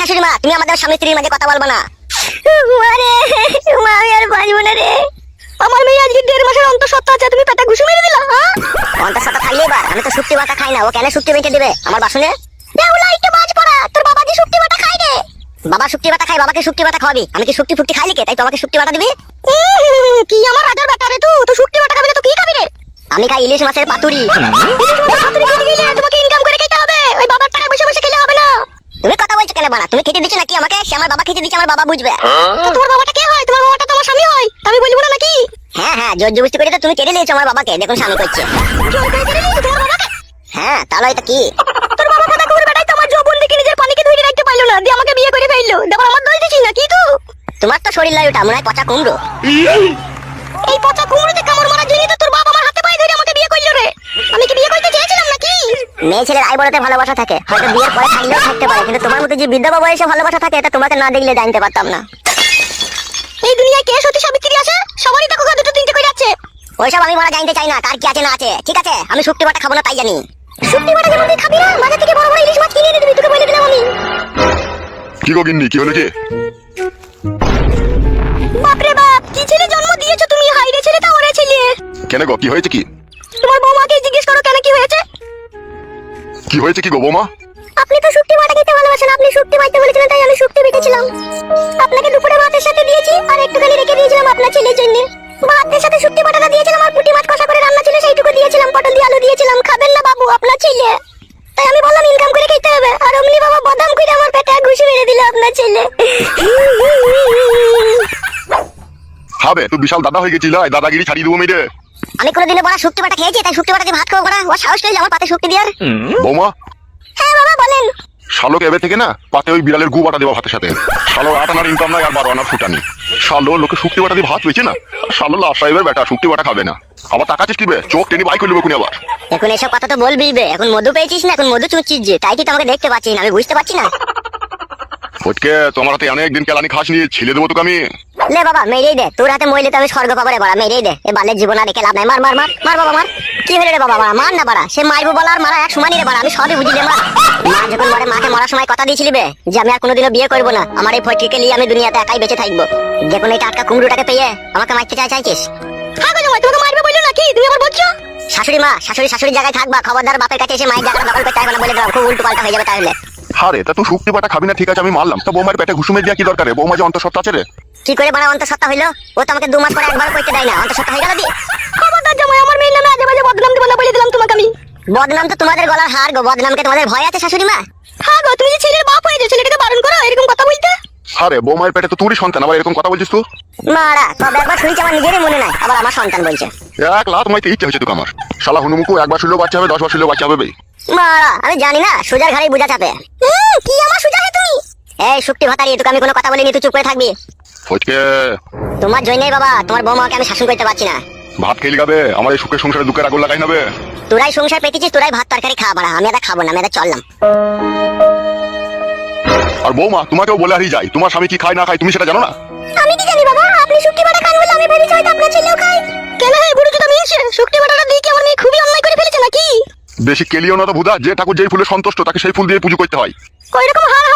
শাশুড়ি মা। তুমি আমাদের স্বামী স্ত্রীর মাঝে কথা বলব না। মা আমি আর বাঁচবো না রে। আমার মেয়ে আজকে দেড় মাসের অন্তঃসত্ত্বা আছে তুমি পেটে ঘুষি মেরে দিলা হ্যাঁ? অন্তঃসত্ত্বা খাইলে এবার আমি তো শুক্তি বাটা খাই না। ও কেন শুক্তি বেঁচে দেবে? আমার বাসনে? দেউলা একটু বাজ পড়া। তোর বাবা কি শুক্তি বাটা খাই রে? বাবা শুক্তি বাটা খাই বাবাকে শুক্তি বাটা খাওয়াবি। আমি কি শুক্তি ফুক্তি খাই লিখে তাই তোমাকে শুক্তি বাটা দিবি? কি আমার রাজার বেটা রে তুই তো শুক্তি বাটা খাবি না তো কি খাবি রে? আমি খাই ইলিশ মাছের পাতুরি। ইলিশ মাছের পাতুরি খেতে গেলে তোমাকে ইনকাম করে খেতে হবে ওই বাবার টাকায় বসে বসে খেলে হবে না তুমি কথা বলছো কেন বানা তুমি খেতে দিচ্ছ নাকি আমাকে? সে আমার বাবা খেতে দিচ্ছে আমার বাবা বুঝবে। তো তোমার বাবাটা কে হয়? তোমার বাবাটা তো আমার স্বামী হয়? আমি বলব না নাকি? হ্যাঁ হ্যাঁ জোর জবস্তি করে তো তুমি কেড়ে নিয়েছো আমার বাবাকে। দেখুন স্বামী করছে। তোমার হ্যাঁ তাহলে এটা কি? তোর বাবা কথা করে বেটাই তোমার যৌবন দেখে নিজের পানিকে ধরে রাখতে পারল না। দিয়ে আমাকে বিয়ে করে ফেলল। দেবার আমার দোষ দিছিস নাকি তুই? তোমার তো শরীর লাগে ওটা মনে হয় পচা কুমড়ো। এই পচা কুমড়োতে কামড় মারার জন্য তো তোর বাবা আমার হাতে পায়ে ধরে আমাকে বিয়ে করল রে আমি কি বিয়ে করতে চেয়েছিলাম নাকি মেয়ে ছেলের আই বড়তে ভালোবাসা থাকে। হয়তো বিয়ের পরে থাকলেও থাকতে পারে কিন্তু তোমার মতো যে বিধবা বয়সে ভালোবাসা থাকে এটা তোমাকে না দেখলে জানতে পারতাম না। এই দুনিয়ায় কে সত্যি সাবিত্রী আছে? সবারই দেখো দুটো তিনটে করে যাচ্ছে। ওইসব আমি মারা জানতে চাই না কার কি আছে না আছে ঠিক আছে? আমি শুক্তি বাটা খাব না তাই জানি। শুক্তি বাটা যেমন তুই খাবি না বাজার থেকে বড় বড় ইলিশ মাছ কিনে এনে দিবি তোকে বলে দিলাম আমি। কি গো গিন্নি কি হলো কি? বাপরে বাপ কি ছেলে জন্ম দিয়েছ তুমি? হাইরে ছেলে তা ওরে ছেলে। কেন গো কি হয়েছে কি? কি হয়েছে কি গো বৌমা? আপনি তো শুক্তি বাটা খেতে ভালোবাসেন আপনি শুক্তি বাটতে বলেছিলেন তাই আমি শুক্তি বেটেছিলাম আপনাকে দুপুরে ভাতের সাথে দিয়েছি আর একটুখানি রেখে দিয়েছিলাম আপনার ছেলের জন্য। ভাতের সাথে শুক্তি বাটাটা দিয়েছিলাম আর পুঁটি মাছ কষা করে রান্না ছিল সেইটুকু দিয়েছিলাম পটল দিয়ে আলু দিয়েছিলাম। খাবেন না বাবু আপনার ছেলে। তাই আমি বললাম ইনকাম করে খেতে হবে। আর অমনি বাবা বদাম করে আমার পেটে ঘুষি মেরে দিল আপনার ছেলে। হবে তুই বিশাল দাদা হয়ে গেছিল দাদাগিরি ছাড়িয়ে দেবো মেরে আমি কোনোদিনও বড় শুক্তি বাটা খেয়েছি তাই শুক্তি বাটা দিয়ে ভাত খাব বড়া। ও সাহস পেলে আমার পাতে শুক্তি দেওয়ার। বৌমা। হ্যাঁ বাবা বলেন। শালোক এবে থেকে না পাতে ওই বিড়ালের গু বাটা দেওয়া ভাতের সাথে। শালো আট আনার ইনকাম নাই আর বারো আনার ফুটানি। শালো লোকে শুক্তি বাটা দিয়ে ভাত পেয়েছে না। শালো লাশ সাহেবের বেটা শুক্তি বাটা খাবে না। আবার টাকা চিস্তিবে চোখ টেনে বাই করে কোনি আবার। এখন এসব কথা তো বলবি বে। এখন মধু পেয়েছিস না এখন মধু চুঁচিস যে। তাই কি তোমাকে দেখতে পাচ্ছি না? আমি বুঝতে পারছি না। ফটকে তোমার হাতে অনেক দিন কেলানি খাস নিয়ে ছেলে দেবো তোকে আমি। লে বাবা মেরেই দে। তোর হাতে মইলে তো আমি স্বর্গ পাবো রে বাড়া মেরেই দে। এ বালের জীবন আর রেখে লাভ নাই। মার মার মার মার বাবা মার। কি হলো রে বাবা মার? না বাড়া। সে মারবো বলা আর মারা এক সমানই রে বাড়া আমি সবই বুঝি রে মার মা যখন মরে মাকে মরার সময় কথা দিয়েছিলি বে যে আমি আর কোনোদিনও বিয়ে করব না আমার এই ফটকিকে নিয়ে আমি দুনিয়াতে একাই বেঁচে থাকব। যে কোনো এই টাটকা কুমড়োটাকে পেয়ে আমাকে মারতে চাই চাইছিস? হ্যাঁ গো জামাই তোমাকে মারবে বলল নাকি? তুমি আবার বলছো শাশুড়ি মা শাশুড়ি শাশুড়ি জায়গায় থাকবা খবরদার বাপের কাছে এসে মায়ের জায়গাটা দখল করতে হবে না বলে দিলাম খুব উল্টো পাল্টা হয়ে যাবে তাহলে। হারে তা তুই শুক্তি বাটা খাবি না ঠিক আছে আমি মারলাম। তা বৌমার পেটে ঘুষুমে দিয়া কি দরকার? রে? বৌমা যে অন্তঃসত্ত্বা আছে রে। কি করে বাড়া অন্তঃসত্ত্বা হইল? ও তো আমাকে দু মাস পরে একবার করতে দেয় না। অন্তঃসত্ত্বা হয়ে গেল দি খবরদার জামাই আমার মেয়ের নামে আজে বাজে বদনাম দিব না বলে দিলাম তোমাকে আমি। বদনাম তো তোমাদের গলার হার গো বদনামকে তোমাদের ভয় আছে শাশুড়ি মা? হ্যাঁ গো তুমি যে ছেলের বাপ হয়ে হয়েছে ছেলেটাকে বারণ করো এরকম কথা বলতে? আরে বৌমার পেটে তো তুই সন্তান আবার এরকম কথা বলছিস তুই? মারা তবে একবার শুনেছি আমার নিজেরই মনে নাই আবার আমার সন্তান বলছে। এক লাখ মাইতে ইচ্ছে হয়েছে তোকে আমার। শালা হুনুমুকু একবার শুনলেও বাচ্চা হবে দশ বার শুনলেও বাচ্চা হবে বে। মারা আমি জানি না সুজার ঘাড়ে বুঝা চাপে। কি আমার সুজা হে তুমি এই শুক্তি ভাতারি তোকে আমি কোনো কথা বলিনি তুই চুপ করে থাকবি। ফটকে। তোমার জন্যই বাবা তোমার বৌমাকে আমি শাসন করতে পারছি না। ভাত খেয়ে গাবে আমার এই সুখের সংসারে দুঃখের আগুন লাগাই নেবে। তোরাই সংসার পেতেছিস তোরাই ভাত তরকারি খাওয়া বাড়া আমি এটা খাব না আমি এটা চললাম। আর বৌমা তোমাকেও বলে হারিয়ে যাই তোমার স্বামী কি খায় না খায় তুমি সেটা জানো না? আমি কি জানি বাবা আপনি শুক্তি বাটা খান বলে আমি ভেবেছি হয়তো আপনার ছেলেও খায়। কেন হে বুড়ো চোদা মিলছে শুক্তি বাটাটা দিয়ে কি আমার মেয়ে বেশি কেলিও না তো ভুদা, যে ঠাকুর যেই ফুলে সন্তুষ্ট, তাকে সেই ফুল দিয়ে পুজো করতে হয়। কই রকম হাবাদির